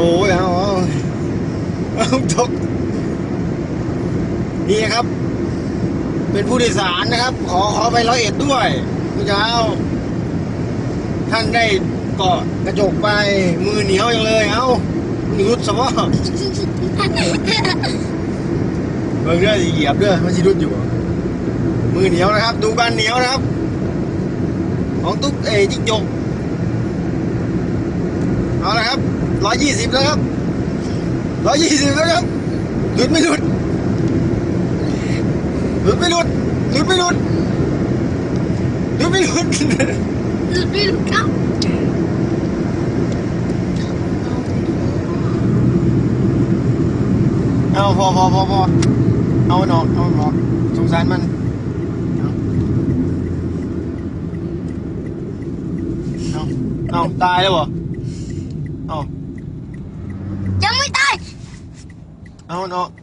โอ้ยเอาเอาเอาตกนี่ครับ เป็นผู้โดยสารนะครับ ขอขอไปร้อยเอ็ดด้วยเมื่อเช้าท่านได้เกาะกระจกไปมือเหนียวอย่างเลยเอ้ามันรุดสมอเบิ่งเด้อสิเหยียบเด้อมันสิรุดอยู่ มือเหนียวนะครับ ดูการเหนียวนะครับ ของตุ๊กเอจิ๊กจก เอาละครับร้อยยี่สิบแล้วครับร้อยยี่สิบแล้วครับหลุดไม่หลุดหลุดไม่หลุดหลุดไม่หลุดหลุดไม่หลุดหลุดไม่หลุดครับเอาพอพอพอพอเอาหนอกเอาหนอกสงสารมันเอาเอาเอาตายแล้วเหรอ เอายังไ